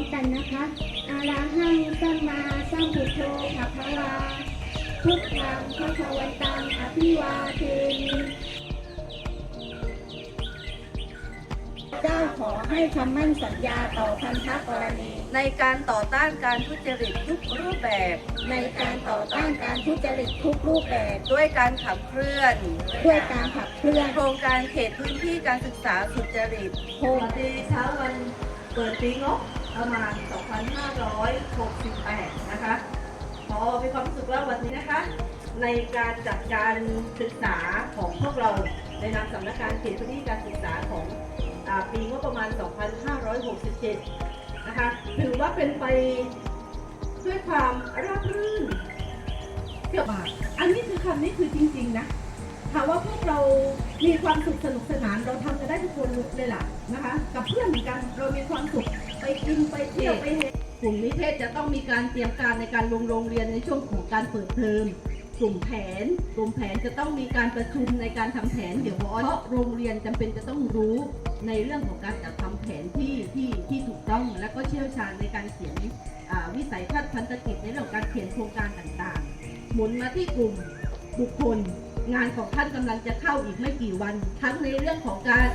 มกันนะคะอาราหังสัมมาสัมพุทโธภะคะวาพุทธังพระคะวันตังอภิวาเทมิเจ้าขอให้คำมั่นสัญญาต่อพันธกรณี ในการต่อต้านการทุจริตทุกรูปแบบ ในการต่อต้านการทุจริตทุกรูปแบบ ด้วยการขับเคลื่อน ด้วยการขับเคลื่อน โครงการเขตพื้นที่การศึกษาสุจริตโครงสวัสดีเช้าวันเปิดปีงบ ประมาณ 2568 นะคะพอมีความรู้สึกว่าวันนี้นะคะ ในการจัดการศึกษาของพวกเราในนามสำนักงานเขตพื้นที่การศึกษาของอปีงบประมาณ 2567 นะคะถือว่าเป็นไปด้วยความราบรื่นเกือบาทอันนี้คือคำนี้คือจริง ๆ นะถามว่าพวกเรามีความสุขสนุกสนานเราทำกันได้ทุกคนเลยล่ะนะคะ กับเพื่อนเหมือนกันเรามีความสุข ไปกินไปเที่ยวไปเฮกลุ่มนิเทศจะต้องมีการเตรียมการในการลงโรงเรียนในช่วงของการเปิดเทอมกลุ่มแผน กลุ่มแผนจะต้องมีการประชุมในการทำแผนเดี๋ยวเพราะโรงเรียนจำเป็นจะต้องรู้ในเรื่องของการจัดทำแผนที่ที่ที่ถูกต้อง และก็เชี่ยวชาญในการเขียนวิสัยทัศน์พันธกิจในเรื่องของการเขียนโครงการต่างๆ หมุนมาที่กลุ่มบุคคล งานของท่านกำลังจะเข้าอีกไม่กี่วัน ทั้งในเรื่องของการ